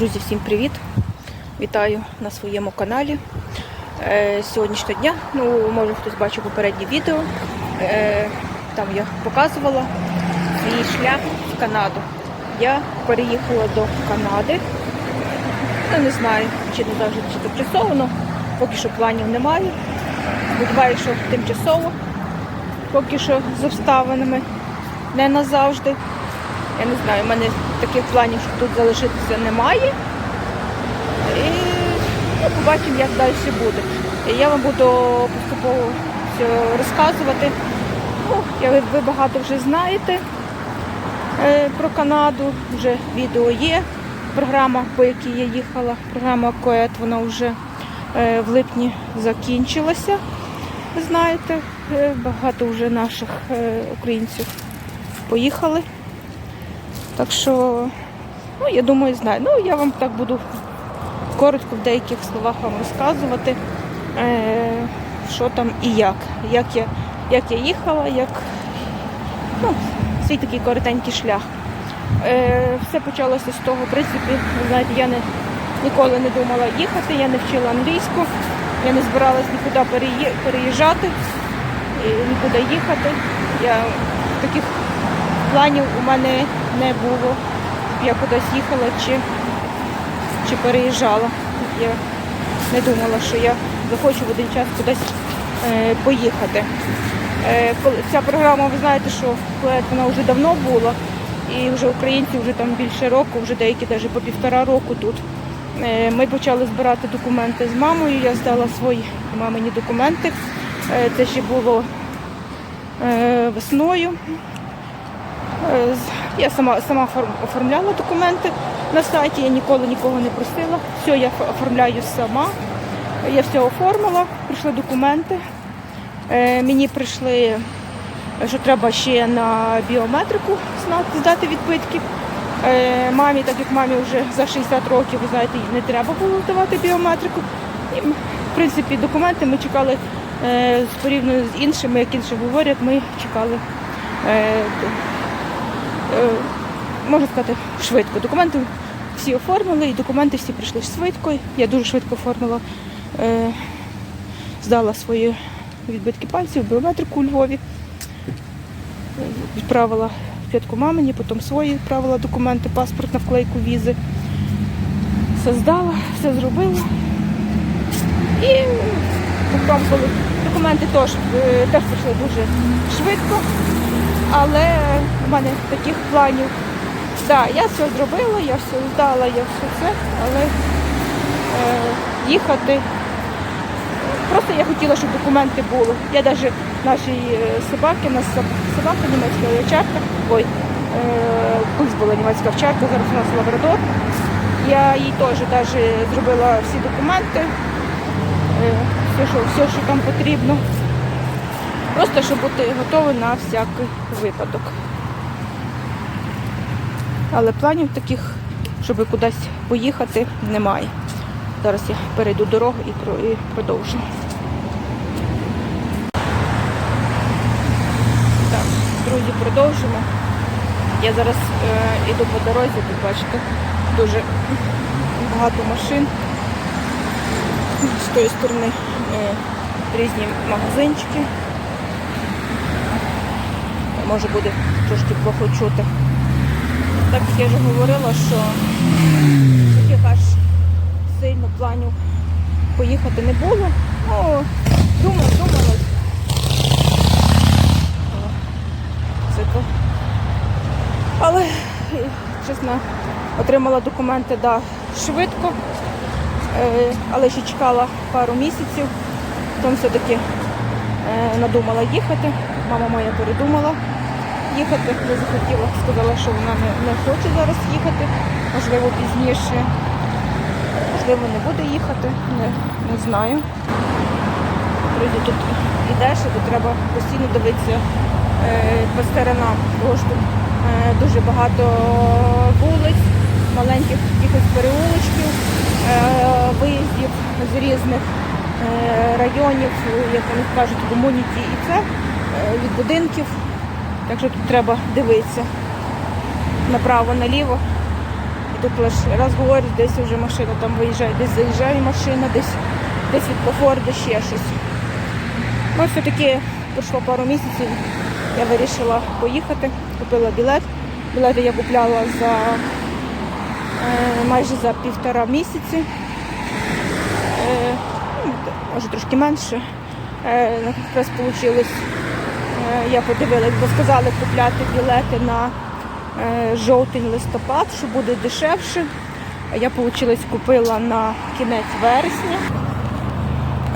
Друзі, всім привіт! Вітаю на своєму каналі. Е, Сьогоднішнього дня, ну, може хтось бачив попереднє відео. Е, Там я показувала свій шлях в Канаду. Я переїхала до Канади. Ну, не знаю, чи не завжди чи тимчасово, поки що планів немає. Сподіваюся, що тимчасово, поки що з обставинами, не назавжди. Я не знаю, в мене таких планів, що тут залишитися немає. І ну, побачимо, як далі буде. Я вам буду поступово все розказувати. Ну, ви, багато вже знаєте е, про Канаду, вже відео є. Програма, по якій я їхала, програма КОЕТ, вона вже е, в липні закінчилася. Ви знаєте, е, багато вже наших українців поїхали. Так що, ну, я думаю, знаю. Ну, я вам так буду коротко в деяких словах вам розказувати, е, що там і як. Як я, як я їхала, як ну, свій такий коротенький шлях. Е, все почалося з того, в принципі, ви знаєте, я не, ніколи не думала їхати, я не вчила англійську, я не збиралась нікуди переї- переїжджати, нікуди їхати. Я таких планів у мене не було. Я кудись їхала чи, чи переїжджала. Я не думала, що я захочу в один час кудись е, поїхати. Е, ця програма, ви знаєте, що вона вже давно була, і вже українці вже там більше року, вже деякі навіть по півтора року тут. Е, Ми почали збирати документи з мамою. Я здала свої мамині документи. Е, Це ще було е, весною. Е, Я сама, сама оформляла документи на сайті, я ніколи нікого не просила. Все я оформляю сама. Я все оформила, прийшли документи. Е, Мені прийшли, що треба ще на біометрику здати відбитки. Е, Мамі, так як мамі вже за 60 років, ви знаєте, не треба було здавати біометрику. І, в принципі, документи ми чекали е, порівняно з іншими, як інші говорять, ми чекали можна сказати, швидко. Документи всі оформили, і документи всі прийшли швидко. Я дуже швидко оформила, е, здала свої відбитки пальців, біометрику у Львові. Е, Відправила п'ятку мамині, потім свої відправила документи, паспорт на вклейку візи. Все здала, все зробила. І потім, коли документи теж, е, теж прийшли дуже швидко. Але в мене таких планів. Так, я все зробила, я все здала, я все це, але е, їхати. Просто я хотіла, щоб документи були. Я навіть нашій е, собаки, нас собака німецька овчарка, ой, е, колись була німецька овчарка, зараз у нас лабрадор. Я їй теж навіть зробила всі документи, е, все, що, все, що там потрібно. Просто щоб бути готовий на всякий випадок. Але планів таких, щоб кудись поїхати, немає. Зараз я перейду дорогу і, про, і продовжу. Так, друзі, продовжимо. Я зараз е, іду по дорозі, тут бачите, дуже багато машин. З тої сторони е, різні магазинчики. Може буде трошки плохо чути. Так як я вже говорила, що таких аж сильно планів поїхати не було. Ну, думала, думала. Цикл. Але, чесно, отримала документи да, швидко, е, але ще чекала пару місяців. Потім все-таки е, надумала їхати. Мама моя передумала їхати, не захотіла, сказала, що вона не, не хоче зараз їхати, можливо, пізніше. Можливо, не буде їхати, не, не знаю. Друзі, тут йдеш, і тут треба постійно дивитися е, по сторонам, тому що е, дуже багато вулиць, маленьких якихось переулочків, е, виїздів з різних е, районів, як вони кажуть, комуніті і це, е, від будинків. Так що тут треба дивитися направо, наліво. І тут лише раз говорять, десь вже машина там виїжджає, десь заїжджає машина, десь, десь від пофорду ще щось. Ну, все-таки пройшло пару місяців, я вирішила поїхати, купила білет. Білети я купляла за е, майже за півтора місяці. Е, ну, може трошки менше. Е, якраз вийшло, я подивилась, бо сказали купляти білети на е, жовтень-листопад, що буде дешевше. Я вийшло, купила на кінець вересня.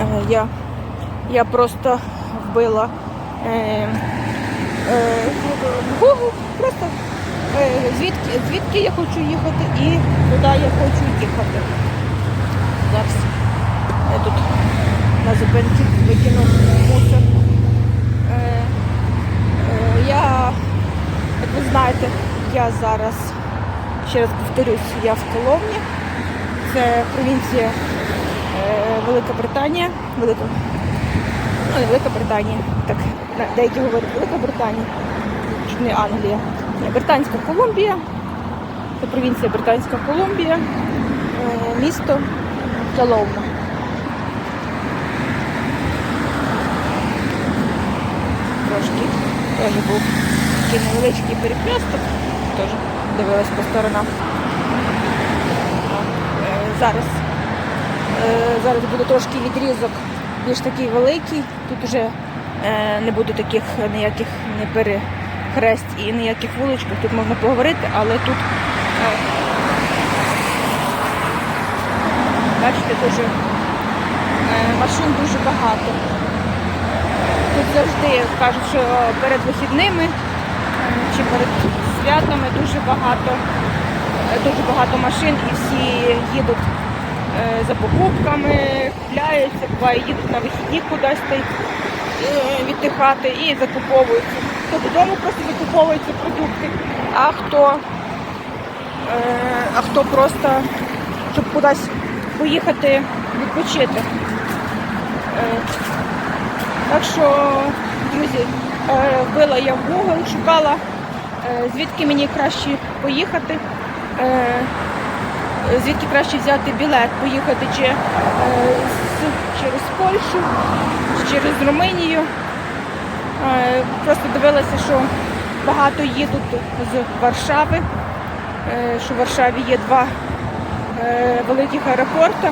Е, я, я просто вбила е, е, Google, просто е, звідки, звідки я хочу їхати і куди я хочу їхати. Зараз я тут на зупинці викинув мусор. Я, як ви знаєте, я зараз, ще раз повторюсь, я в Коломні. Це провінція е, Велика Британія. Велика, ну, не Велика Британія, так, деякі говорять Велика Британія, не Англія. Британська Колумбія. Це провінція Британська Колумбія, е, місто Коломна. трошки. Теж був такий невеличкий перехресток. Теж дивилась по сторонам. Е, Зараз, е, зараз буде трошки відрізок більш такий великий. Тут вже е, не буде таких ніяких не перехрест і ніяких вуличок. Тут можна поговорити, але тут бачите, дуже машин дуже багато. Тут завжди кажуть, що перед вихідними е, чи перед святами дуже багато, е, дуже багато машин і всі їдуть е, за покупками, купляються, буває їдуть на вихідні кудись е, віддихати і закуповуються. Хто додому просто закуповуються продукти, а хто, а хто просто щоб кудись поїхати відпочити. Так що, друзі, е, вбила я в Google, шукала, е, звідки мені краще поїхати, е, звідки краще взяти білет, поїхати чи через Польщу, чи через Румунію. Просто дивилася, що багато їдуть з Варшави, що в Варшаві є два великих аеропорти.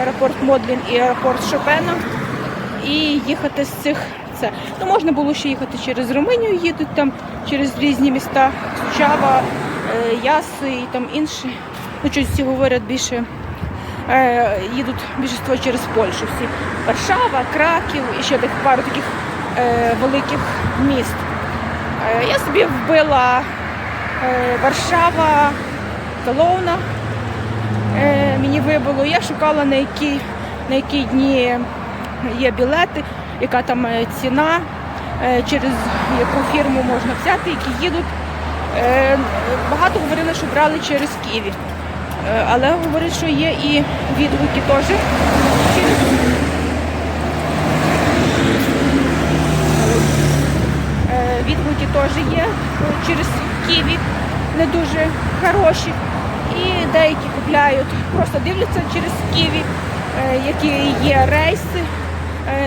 Аеропорт Модлін і аеропорт Шопена і їхати з цих це. Ну, можна було ще їхати через Румунію, їдуть там через різні міста Сучава, е, Яси і там інші. Ну, щось всі говорять більше. Е, їдуть більшість через Польщу всі. Варшава, Краків і ще так пару таких е, великих міст. Е, я собі вбила е, Варшава, Коловна. Е, мені вибило. Я шукала на які, на які дні є білети, яка там е, ціна, е, через яку фірму можна взяти, які їдуть. Е, Багато говорили, що брали через Київ. Але говорять, що є і відгуки теж відгуки теж є через Київ, не дуже хороші. І деякі купляють, просто дивляться через Київ, які є рейси,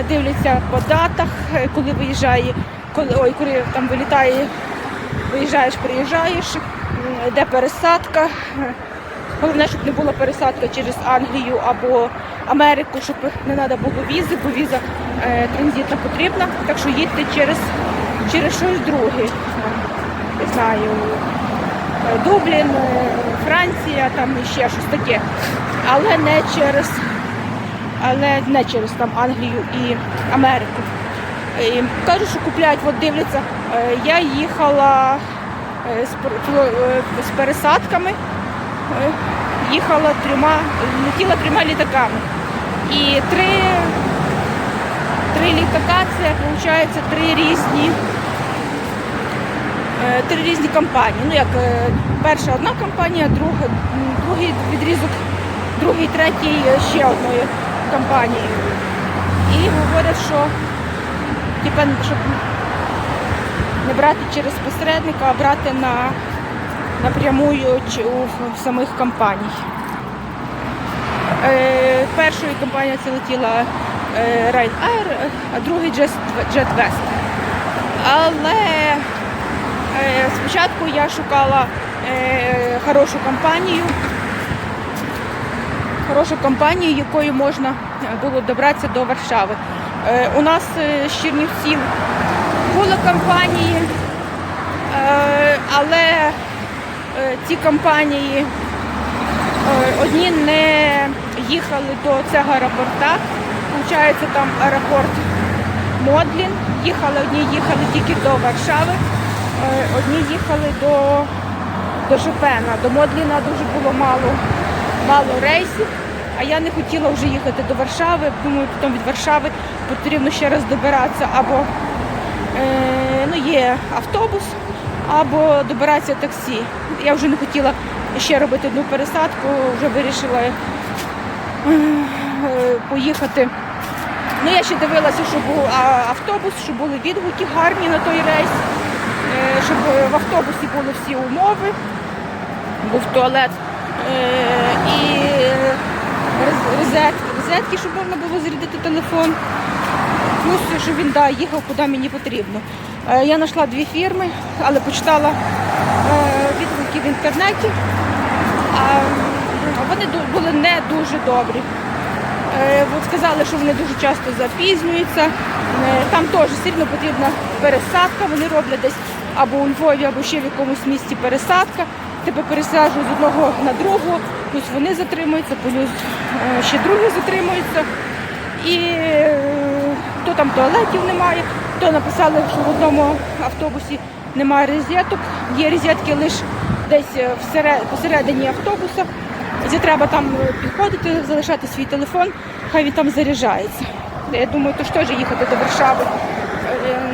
дивляться по датах, е, коли виїжджає, коли ой, коли там вилітає, виїжджаєш, приїжджаєш, де пересадка. Е, Головне, щоб не була пересадка через Англію або Америку, щоб не треба було візи, бо віза е, транзитна потрібна. Так що їдьте через, через щось друге. Не знаю, е, Дублін, е, Франція, там ще щось таке. Але не через, але не через там Англію і Америку. І кажуть, що купляють, от дивляться. Е, Я їхала е, з е, з пересадками. Їхала трьома, летіла трьома літаками. І три, три літака це виходить три різні, три різні компанії. Ну як перша одна компанія, друга, другий відрізок, другий, третій ще одної компанії. І говорять, що типа, щоб не брати через посередника, а брати на напряму чи у самих компаній. Е, першою компанією це летіла е, Ryanair, а другий Jet- JetWest. Але е, спочатку я шукала е, хорошу компанію, хорошу компанію, якою можна було добратися до Варшави. Е, у нас е, з Чернівців були компанії, е, але е, ці компанії е, одні не їхали до цього аеропорта. Получається, там аеропорт Модлін. Їхали, одні їхали тільки до Варшави, е, одні їхали до, до Шопена. До Модліна дуже було мало, мало рейсів. А я не хотіла вже їхати до Варшави. Думаю, потім від Варшави потрібно ще раз добиратися або е, ну, є автобус, або добиратися таксі. Я вже не хотіла ще робити одну пересадку, вже вирішила е, поїхати. Ну, я ще дивилася, щоб був автобус, щоб були відгуки гарні на той рейс, е, щоб в автобусі були всі умови, був туалет е, і розетки, розетки, щоб можна було зарядити телефон. Плюс, щоб він да, їхав куди мені потрібно. Е, Я знайшла дві фірми, але почитала е, відгуки в інтернеті. Вони були не дуже добрі. Е, сказали, що вони дуже часто запізнюються. Там теж сильно потрібна пересадка. Вони роблять десь або у Львові, або ще в якомусь місті пересадка. Тебе пересаджують з одного на другого, плюс вони затримуються, плюс е, ще другі затримуються. І е, то там туалетів немає, то написали, що в одному автобусі немає розеток, є розетки лише десь е, посередині автобуса. І треба там підходити, залишати свій телефон, хай він там заряджається. Я думаю, то ж теж їхати до Варшави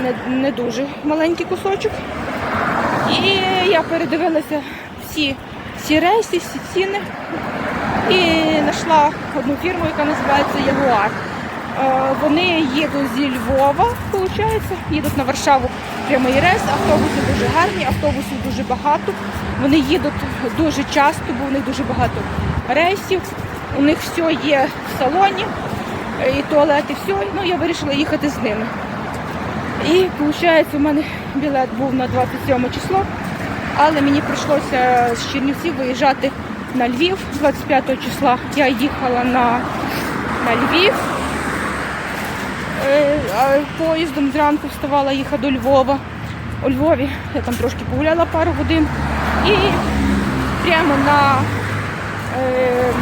не, не дуже маленький кусочок. І я передивилася всі, всі рейси, всі ціни і знайшла одну фірму, яка називається Ягуар. Е, Вони їдуть зі Львова, виходить, їдуть на Варшаву прямий рейс. Автобуси дуже гарні, автобусів дуже багато. Вони їдуть дуже часто, бо у них дуже багато рейсів. У них все є в салоні, е, і туалет, і все. Ну, я вирішила їхати з ними. І виходить, у мене білет був на 27 число, але мені прийшлося з Чернівців виїжджати на Львів 25 числа. Я їхала на, на Львів. Е, Поїздом зранку вставала їхати до Львова. У Львові я там трошки погуляла пару годин. І прямо на, е,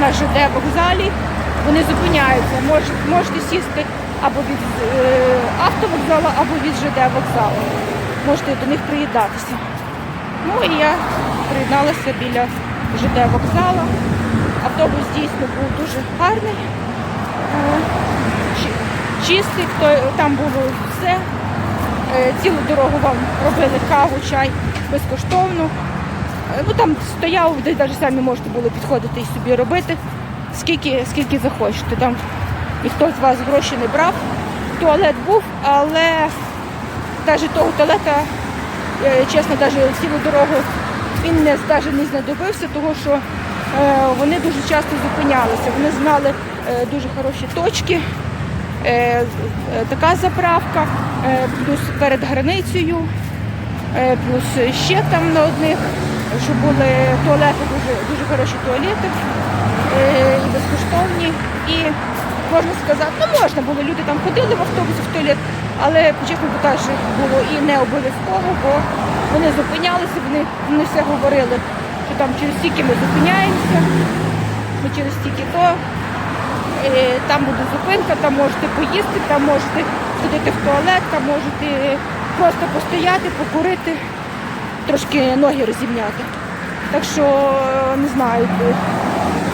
на ЖД вокзалі вони зупиняються. Мож, можете сісти або від е, автовокзалу, або від ЖД вокзалу. Можете до них приєднатися. Ну і я приєдналася біля ЖД вокзалу. Автобус дійсно був дуже гарний, е, чистий, там було все. Е, Цілу дорогу вам робили каву, чай безкоштовно. Е, Ну там стояв, де навіть самі можете було підходити і собі робити, скільки, скільки захочете. Там ніхто з вас гроші не брав. Туалет був, але навіть того туалета, е, чесно, навіть цілу дорогу він не, навіть не знадобився, тому що е, вони дуже часто зупинялися. Вони знали е, дуже хороші точки. Така заправка, плюс перед границею, плюс ще там на одних, що були туалети, дуже, дуже хороші туалети і безкоштовні. І можна сказати, ну можна було, люди там ходили в автобусі в туалет, але чесно кажучи, було і не обов'язково, бо вони зупинялися, вони, вони все говорили, що там через стільки ми зупиняємося, ми через стільки то. Е, Там буде зупинка, там можете поїсти, там можете сходити в туалет, там можете просто постояти, покурити, трошки ноги розімняти. Так що, е, не знаю,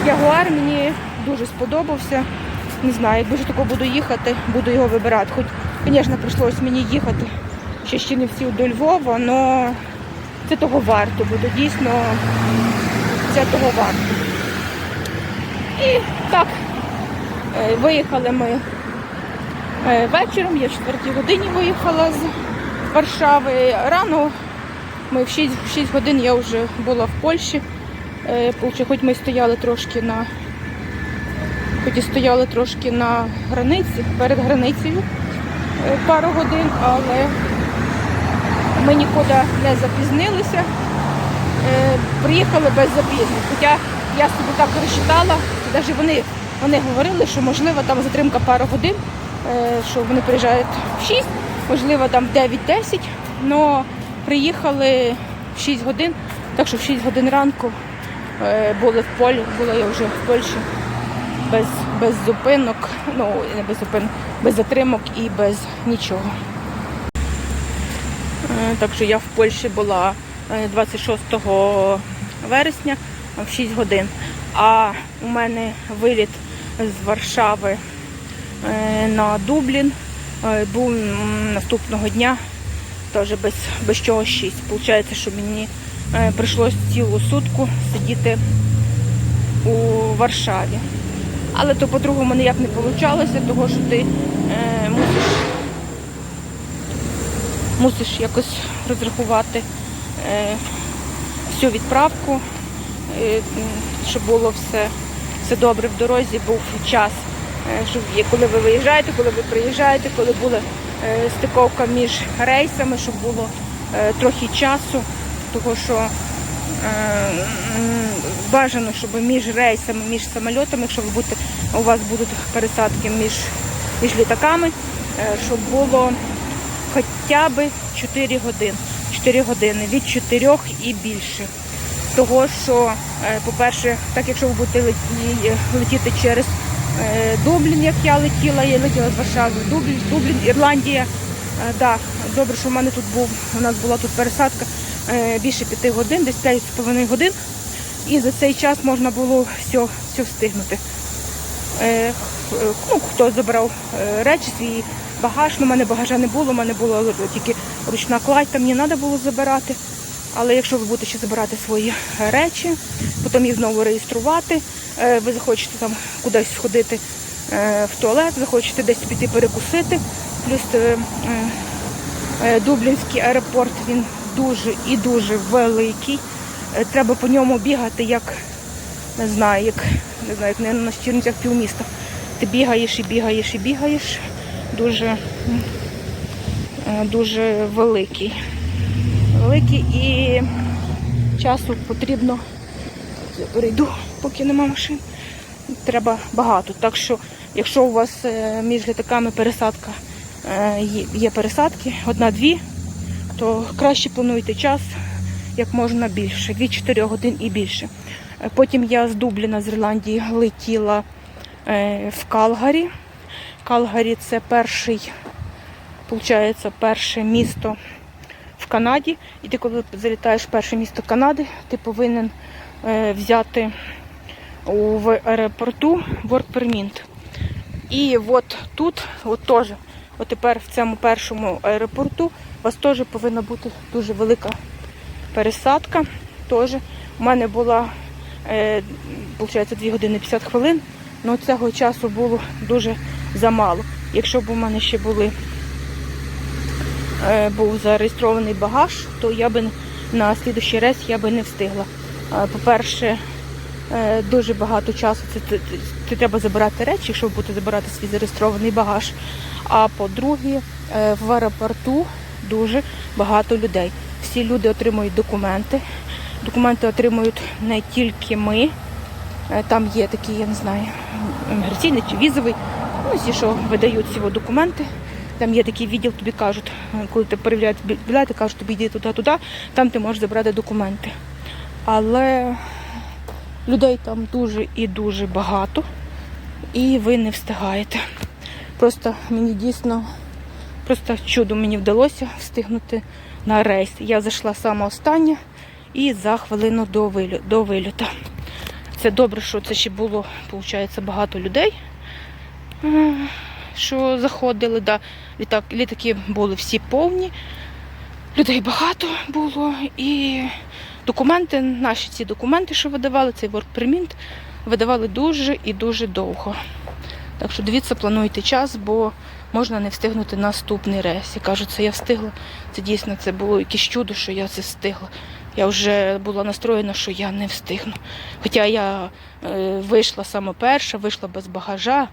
Ягуар мені дуже сподобався. Не знаю, якби ж тако буду їхати, буду його вибирати. Хоч, звісно, прийшлось мені їхати ще з Чернівців до Львова, але це того варто, буде дійсно це того варто. І так, Е, Виїхали ми е, вечором, я в четвертій годині виїхала з Варшави. Рано Ми в 6, в 6 годин я вже була в Польщі. Е, Хоч ми стояли трошки на хоч і стояли трошки на границі, перед границею е, пару годин, але ми нікуди не запізнилися. Е, Приїхали без запізнень. Хоча я собі так розчитала, навіть вони, вони говорили, що можливо там затримка пару годин, е, що вони приїжджають в 6, можливо там 9-10, але приїхали в 6 годин, так що в 6 годин ранку були в полі, була я вже в Польщі без, без зупинок, ну не без зупинок, без затримок і без нічого. Е, Так що я в Польщі була е, 26 вересня в 6 годин. А у мене виліт з Варшави е, на Дублін е, був наступного дня, теж без, без чогось 6. Получається, що мені е, прийшлось цілу сутку сидіти у Варшаві. Але то по-другому ніяк не вийшло, тому що ти е, мусиш мусиш якось розрахувати е, всю відправку, е, щоб було все, все добре в дорозі, був час, е, щоб є, коли ви виїжджаєте, коли ви приїжджаєте, коли була е, стиковка між рейсами, щоб було е, трохи часу, тому що бажано, щоб між рейсами, між самольотами, якщо ви будете, у вас будуть пересадки між, між літаками, е, щоб було хоча б 4 години. 4 години від 4 і більше. Того, що, е, по-перше, так якщо ви будете летіти через е, Дублін, як я летіла, я летіла з Варшави, Дублін, Дублін, Ірландія. Е, Да, добре, що в мене тут був, у нас була тут пересадка е, більше 5 годин, десь 5,5 годин. І за цей час можна було все, все встигнути. Е, е, ну, хто забрав е, речі, свій багаж. Ну, у мене багажа не було, у мене була тільки ручна кладь, там мені треба було забирати. Але якщо ви будете ще забирати свої е, речі, потім їх знову реєструвати, е, ви захочете там кудись сходити е, в туалет, захочете десь піти перекусити. Плюс е, е, е, Дублінський аеропорт він дуже і дуже великий. Е, Треба по ньому бігати як не знаю, як не знаю, як на Чернівцях півміста. Ти бігаєш і бігаєш і бігаєш. Дуже, е, дуже великий. Великий і часу потрібно. Я перейду, поки нема машин. Треба багато. Так що, якщо у вас е, між літаками пересадка є пересадки, одна-дві, то краще плануйте час як можна більше, від 4 годин і більше. Е, Потім я з Дубліна, з Ірландії, летіла е, в Калгарі. Калгарі це перший, виходить, перше місто в Канаді. І ти, коли залітаєш в перше місто Канади, ти повинен е, взяти в аеропорту work permit. І от тут, от теж, от тепер в цьому першому аеропорту у вас теж повинна бути дуже велика пересадка. Теж у мене була, е, виходить, 2 години 50 хвилин, але цього часу було дуже замало. Якщо б у мене ще були, е, був зареєстрований багаж, то я би на слідущий рейс я би не встигла. По-перше, е, дуже багато часу це, це, це- це треба забирати речі, якщо ви будете забирати свій зареєстрований багаж. А по-друге, е, в аеропорту дуже багато людей. Всі люди отримують документи. Документи отримують не тільки ми. Е, Там є такі, я не знаю, міграційний чи візовий, ну, всі, що видають от документи. Там є такий відділ, тобі кажуть, е, коли ти перевіряють бі- білети, кажуть, тобі йди туди, туди, там ти можеш забрати документи. Але людей там дуже і дуже багато, і ви не встигаєте. Просто мені дійсно, просто чудо мені вдалося встигнути на рейс. Я зайшла саме остання і за хвилину до вилю- до вильоту. Це добре, що це ще було, виходить, багато людей, е, що заходили. Да. Літак, літаки були всі повні, людей багато було. І документи, наші ці документи, що видавали, цей work permit, видавали дуже і дуже довго. Так що дивіться, плануйте час, бо можна не встигнути наступний рейс. І кажу, це я встигла. Це дійсно це було якесь чудо, що я це встигла. Я вже була настроєна, що я не встигну. Хоча я е, вийшла саме перша, вийшла без багажа.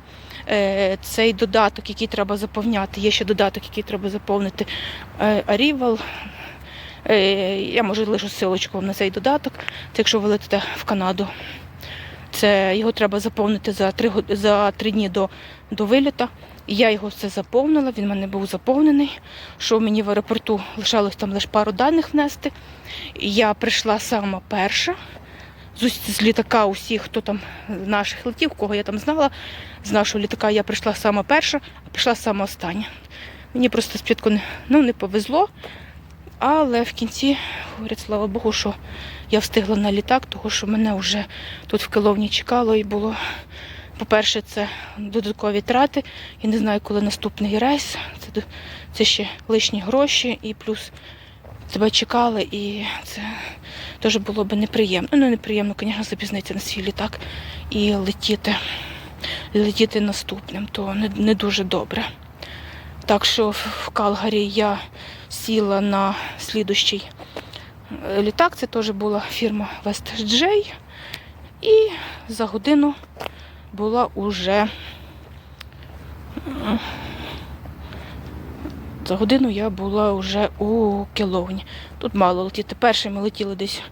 Е, цей додаток, який треба заповняти, є ще додаток, який треба заповнити е, Arrival. Е, я можу лишу силочку на цей додаток. Це якщо ви летите в Канаду. Це його треба заповнити за три, за три дні до, до виліта. Я його все заповнила, він в мене був заповнений. Що мені в аеропорту лишалось там лише пару даних внести. Я прийшла сама перша. З, літака усіх, хто там наших летів, кого я там знала, з нашого літака я прийшла сама перша, а прийшла сама остання. Мені просто спочатку не, ну, не повезло, але в кінці, говорять, слава Богу, що я встигла на літак, тому що мене вже тут в Киловні чекало і було. По-перше, це додаткові трати. Я не знаю, коли наступний рейс. Це, це ще лишні гроші, і плюс тебе чекали, і це теж було б неприємно. Ну, неприємно, звісно, запізнитися на свій літак і летіти, летіти наступним, то не, не дуже добре. Так що в Калгарі я сіла на слідущий літак. Це теж була фірма WestJet. І за годину була уже. За годину я була вже у Келовні. Тут мало летіти. Перший ми летіли десь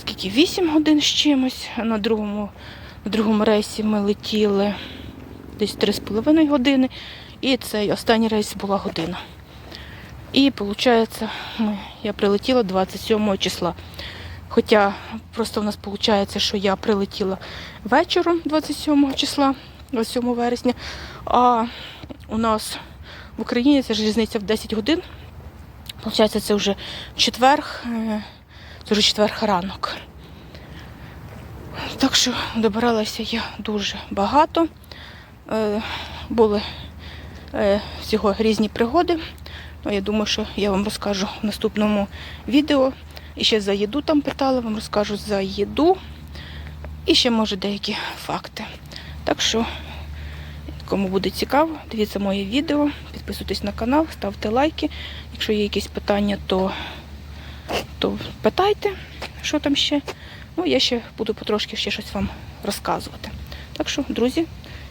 скільки 8 годин з чимось. На другому, на другому рейсі ми летіли десь 3,5 години. І цей останній рейс була година. І виходить, я прилетіла 27 числа. Хоча просто в нас виходить, що я прилетіла вечором 27 числа, 27 вересня, а у нас в Україні це ж різниця в 10 годин. Получається, це вже четверг, е, це вже четверг ранок. Так що добиралася я дуже багато. Е, Були е, всього різні пригоди. Ну, я думаю, що я вам розкажу в наступному відео. І ще за їду там питали, вам розкажу за їду. І ще, може, деякі факти. Так що, кому буде цікаво, дивіться моє відео, підписуйтесь на канал, ставте лайки. Якщо є якісь питання, то, то питайте, що там ще. Ну, я ще буду потрошки ще щось вам розказувати. Так що, друзі,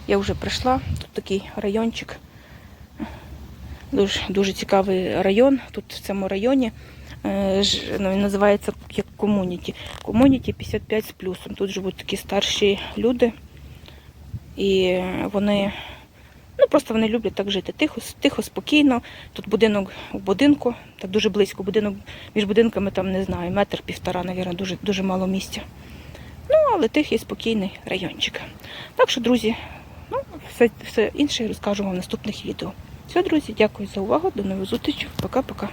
я вже прийшла. Тут такий райончик. Дуже, дуже цікавий район. Тут в цьому районі е, ну, він називається як комуніті. Комуніті 55 з плюсом. Тут живуть такі старші люди. І вони ну, просто вони люблять так жити. Тихо, тихо, спокійно. Тут будинок у будинку, так дуже близько. Будинок між будинками там не знаю, метр півтора, навірно, дуже, дуже мало місця. Ну, але тихий, спокійний райончик. Так що, друзі, ну, все, все інше розкажу вам в наступних відео. Все, друзі, дякую за увагу. До нових зустрічей. Пока-пока.